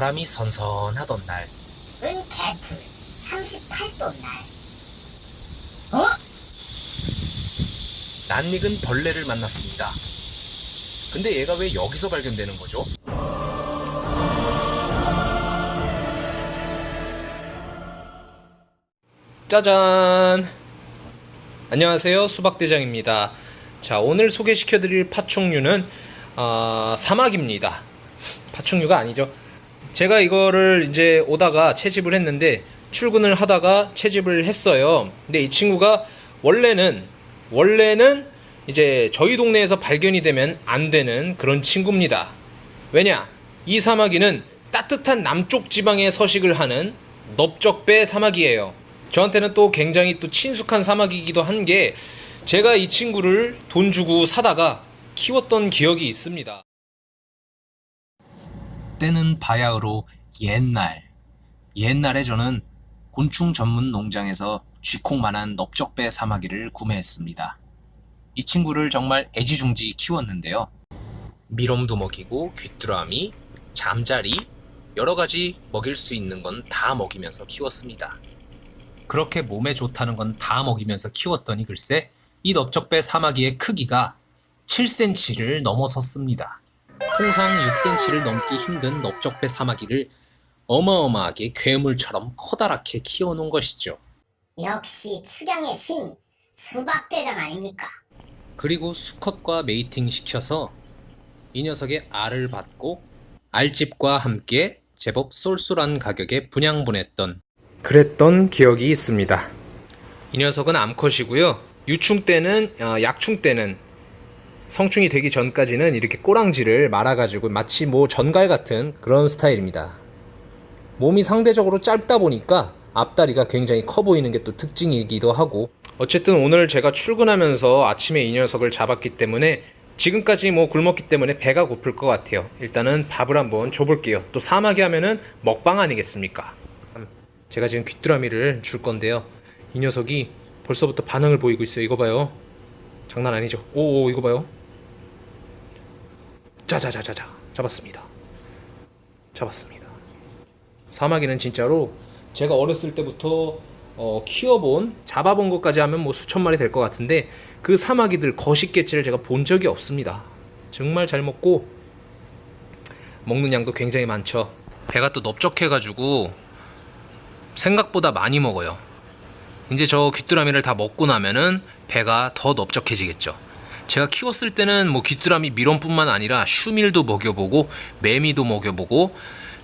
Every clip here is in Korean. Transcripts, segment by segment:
바람이 선선하던 날 은 개풀 38도 날. 어? 낯익은 벌레를 만났습니다. 근데 얘가 왜 여기서 발견되는 거죠? 짜잔! 안녕하세요. 수박대장입니다. 자, 오늘 소개시켜드릴 파충류는 아, 사막입니다. 파충류가 아니죠. 제가 이거를 이제 오다가 채집을 했는데 출근을 하다가 채집을 했어요. 근데 이 친구가 원래는 원래는 이제 저희 동네에서 발견이 되면 안 되는 그런 친구입니다. 왜냐? 이 사마귀는 따뜻한 남쪽 지방에 서식을 하는 넓적배 사마귀예요. 저한테는 또 굉장히 또 친숙한 사마귀이기도 한 게 제가 이 친구를 돈 주고 사다가 키웠던 기억이 있습니다. 때는 바야흐로 옛날. 옛날에 저는 곤충 전문 농장에서 쥐콩만한 넓적배 사마귀를 구매했습니다. 이 친구를 정말 애지중지 키웠는데요. 미럼도 먹이고 귀뚜라미, 잠자리, 여러 가지 먹일 수 있는 건 다 먹이면서 키웠습니다. 그렇게 몸에 좋다는 건 다 먹이면서 키웠더니 글쎄 이 넓적배 사마귀의 크기가 7cm를 넘어섰습니다. 통상 6cm를 넘기 힘든 넓적배 사마귀를 어마어마하게 괴물처럼 커다랗게 키워놓은 것이죠. 역시 축양의 신 수박대장 아닙니까? 그리고 수컷과 메이팅 시켜서 이 녀석의 알을 받고 알집과 함께 제법 쏠쏠한 가격에 분양 보냈던 그랬던 기억이 있습니다. 이 녀석은 암컷이고요. 유충 때는 어, 약충 때는 성충이 되기 전까지는 이렇게 꼬랑지를 말아가지고 마치 뭐 전갈 같은 그런 스타일입니다. 몸이 상대적으로 짧다 보니까 앞다리가 굉장히 커 보이는 게 또 특징이기도 하고 어쨌든 오늘 제가 출근하면서 아침에 이 녀석을 잡았기 때문에 지금까지 뭐 굶었기 때문에 배가 고플 것 같아요. 일단은 밥을 한번 줘볼게요. 또 사마귀 하면은 먹방 아니겠습니까? 제가 지금 귀뚜라미를 줄 건데요. 이 녀석이 벌써부터 반응을 보이고 있어요. 이거 봐요. 장난 아니죠? 오, 오 이거 봐요. 자자자자자 잡았습니다. 잡았습니다. 사마귀는 진짜로 제가 어렸을 때부터 어, 키워본 잡아본 것까지 하면 뭐 수천 마리 될 것 같은데 그 사마귀들 거식개체를 제가 본 적이 없습니다. 정말 잘 먹고 먹는 양도 굉장히 많죠. 배가 또 넓적해가지고 생각보다 많이 먹어요. 이제 저 귀뚜라미를 다 먹고 나면은 배가 더 넓적해지겠죠. 제가 키웠을 때는 뭐 귀뚜라미 미럼뿐만 아니라 슈밀도 먹여보고 매미도 먹여보고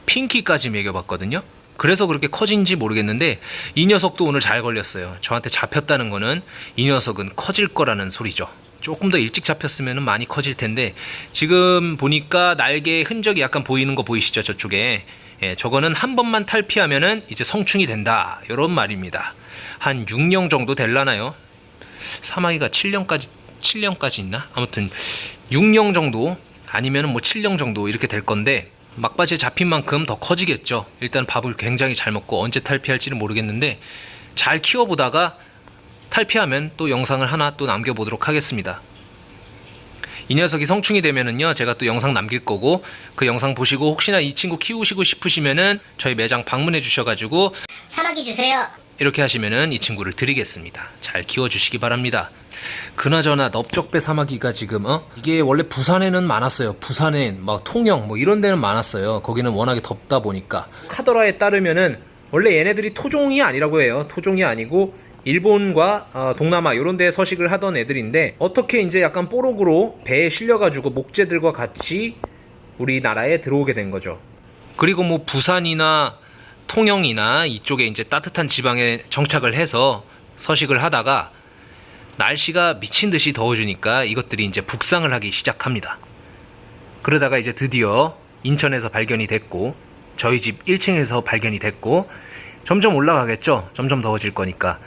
핑키까지 먹여봤거든요. 그래서 그렇게 커진지 모르겠는데 이 녀석도 오늘 잘 걸렸어요. 저한테 잡혔다는 거는 이 녀석은 커질 거라는 소리죠. 조금 더 일찍 잡혔으면 많이 커질 텐데 지금 보니까 날개 흔적이 약간 보이는 거 보이시죠 저쪽에 예, 저거는 한 번만 탈피하면은 이제 성충이 된다 이런 말입니다. 한 6년 정도 될라나요? 사마귀가 7년까지 7년까지 있나? 아무튼 6년 정도 아니면은 뭐 7년 정도 이렇게 될 건데 막바지에 잡힌 만큼 더 커지겠죠. 일단 밥을 굉장히 잘 먹고 언제 탈피할지는 모르겠는데 잘 키워보다가 탈피하면 또 영상을 하나 또 남겨보도록 하겠습니다. 이 녀석이 성충이 되면은요 제가 또 영상 남길 거고 그 영상 보시고 혹시나 이 친구 키우시고 싶으시면은 저희 매장 방문해 주셔가지고 사마귀 주세요. 이렇게 하시면은 이 친구를 드리겠습니다. 잘 키워주시기 바랍니다. 그나저나 넓적배 사마귀가 지금 어 이게 원래 부산에는 많았어요. 부산에 막 통영 뭐 이런 데는 많았어요. 거기는 워낙에 덥다 보니까 카더라에 따르면은 원래 얘네들이 토종이 아니라고 해요. 토종이 아니고 일본과 어, 동남아 이런 데에 서식을 하던 애들인데 어떻게 이제 약간 뽀록으로 배에 실려가지고 목재들과 같이 우리나라에 들어오게 된 거죠. 그리고 뭐 부산이나 통영이나 이쪽에 이제 따뜻한 지방에 정착을 해서 서식을 하다가 날씨가 미친 듯이 더워지니까 이것들이 이제 북상을 하기 시작합니다. 그러다가 이제 드디어 인천에서 발견이 됐고 저희 집 1층에서 발견이 됐고 점점 올라가겠죠. 점점 더워질 거니까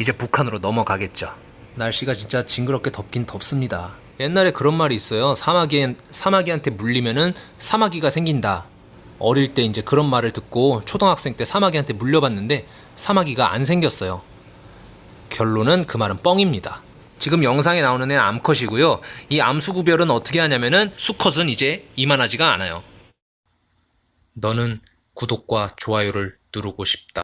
이제 북한으로 넘어가겠죠. 날씨가 진짜 징그럽게 덥긴 덥습니다. 옛날에 그런 말이 있어요. 사마귀 사마귀한테 물리면은 사마귀가 생긴다. 어릴 때 이제 그런 말을 듣고 초등학생 때 사마귀한테 물려봤는데 사마귀가 안 생겼어요. 결론은 그 말은 뻥입니다. 지금 영상에 나오는 애는 암컷이고요. 이 암수 구별은 어떻게 하냐면은 수컷은 이제 이만하지가 않아요. 너는 구독과 좋아요를 누르고 싶다.